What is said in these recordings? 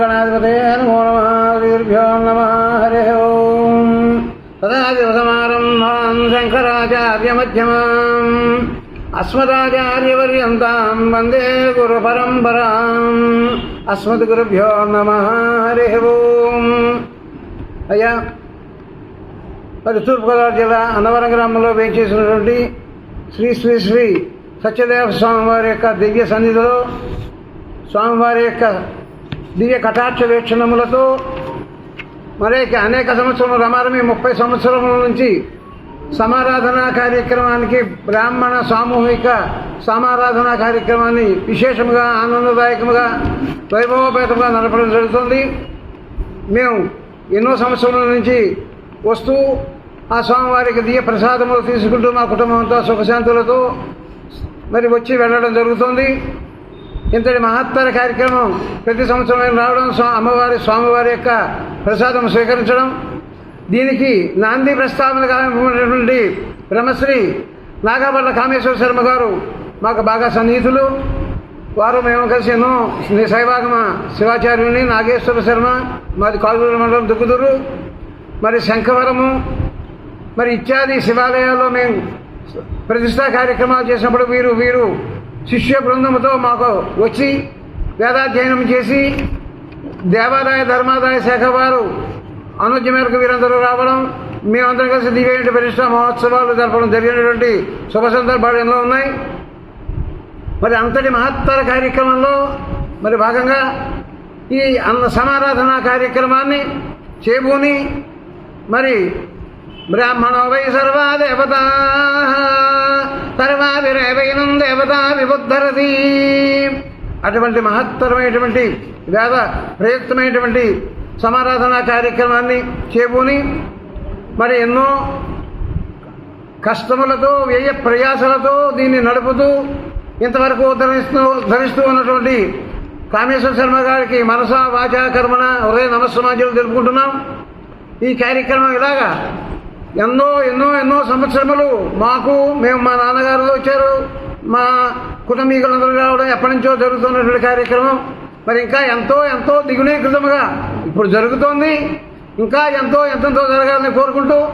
గణాధిపతే నమో నమ శ్రీభ్యో నమ హరి ఓం సదాశివసమారంభాం శంకరాచార్యమధ్యమాం అస్మదాచార్యవర్యంతాం వందే గురు పరంపరాం అస్మద్గురుభ్యో నమ హరి ఓం అయ్యా మరి తూర్పుగోదావరి జిల్లా అన్నవరం గ్రామంలో వేయించేసినటువంటి శ్రీ శ్రీ శ్రీ సత్యదేవ స్వామివారి యొక్క దివ్య సన్నిధిలో స్వామివారి యొక్క దివ్య కటాక్ష వీక్షణములతో మరేక అనేక సంవత్సరములు రమారమి ముప్పై సంవత్సరముల నుంచి సమారాధనా కార్యక్రమానికి బ్రాహ్మణ సామూహిక సమారాధనా కార్యక్రమాన్ని విశేషముగా ఆనందదాయకముగా వైభవపేతముగా నడపడం జరుగుతుంది. మేము ఎన్నో సంవత్సరాల నుంచి వస్తూ ఆ స్వామివారికి దియ ప్రసాదములు తీసుకుంటూ మా కుటుంబంతో సుఖశాంతులతో మరి వచ్చి వెళ్ళడం జరుగుతుంది. ఇంతటి మహత్తర కార్యక్రమం ప్రతి సంవత్సరం రావడం అమ్మవారి స్వామివారి యొక్క ప్రసాదం స్వీకరించడం. దీనికి నాంది ప్రస్తావన కానటువంటి బ్రహ్మశ్రీ నాగాబల్ల కామేశ్వర శర్మ గారు మాకు బాగా సన్నిహితులు. వారు మేము కలిసి ఎన్నో శ్రీ శైవాగమ శివాచార్యుని నాగేశ్వర శర్మ మాది కాలువూరు మండలం దుగ్గుదూరు. మరి శంఖవరము మరి ఇత్యాది శివాలయాల్లో మేము ప్రతిష్టా కార్యక్రమాలు చేసినప్పుడు వీరు వీరు శిష్య బృందముతో మాకు వచ్చి వేదాధ్యయనం చేసి దేవాదాయ ధర్మాదాయ శాఖ వారు అనుజ్ఞ మేరకు వీరందరూ రావడం మేమందరం కలిసి దివ్య ప్రతిష్ట మహోత్సవాలు జరపడం జరిగినటువంటి శుభ సందర్భాలు ఎన్నో ఉన్నాయి. మరి అంతటి మహత్తర కార్యక్రమంలో మరి భాగంగా ఈ అన్న సమారాధన కార్యక్రమాన్ని చేబూని మరి బ్రాహ్మణో వై సర్వా దేవత దేవైనం దేవతా విబుద్ధరది అటువంటి మహత్తరమైనటువంటి వేద ప్రయుక్తమైనటువంటి సమారాధన కార్యక్రమాన్ని చేపూని మరి ఎన్నో కష్టములతో వ్యయ ప్రయాసలతో దీన్ని నడుపుతూ ఇంతవరకు ధరిస్తూ ధరిస్తూ ఉన్నటువంటి కామేశ్వర శర్మ గారికి మనస వాచా కర్మన హృదయ నమస్సమాజాలు తెలుపుకుంటున్నాం. ఈ కార్యక్రమం ఇలాగా ఎన్నో ఎన్నో ఎన్నో సంవత్సరములు మాకు మేము మా నాన్నగారు వచ్చారు. మా కుటుంబీకులందరూ రావడం ఎప్పటి నుంచో జరుగుతున్నటువంటి కార్యక్రమం. మరి ఇంకా ఎంతో ఎంతో దిగునీకృతముగా ఇప్పుడు జరుగుతోంది. ఇంకా ఎంతో ఎంతెంతో జరగాలని కోరుకుంటూ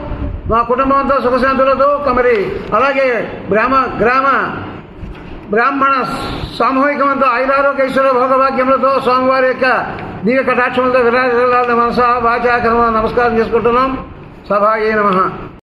మా కుటుంబం అంతా సుఖశాంతులతో మరి అలాగే గ్రామ గ్రామ బ్రాహ్మణ సామూహికమంతో ఐరారోగ్యేశ్వర భోగభాగ్యములతో స్వామివారి యొక్క దివ్య కటాక్షములతో విరాజాలని మనస వాచాకరణ నమస్కారం చేసుకుంటున్నాం. సభాయే నమ.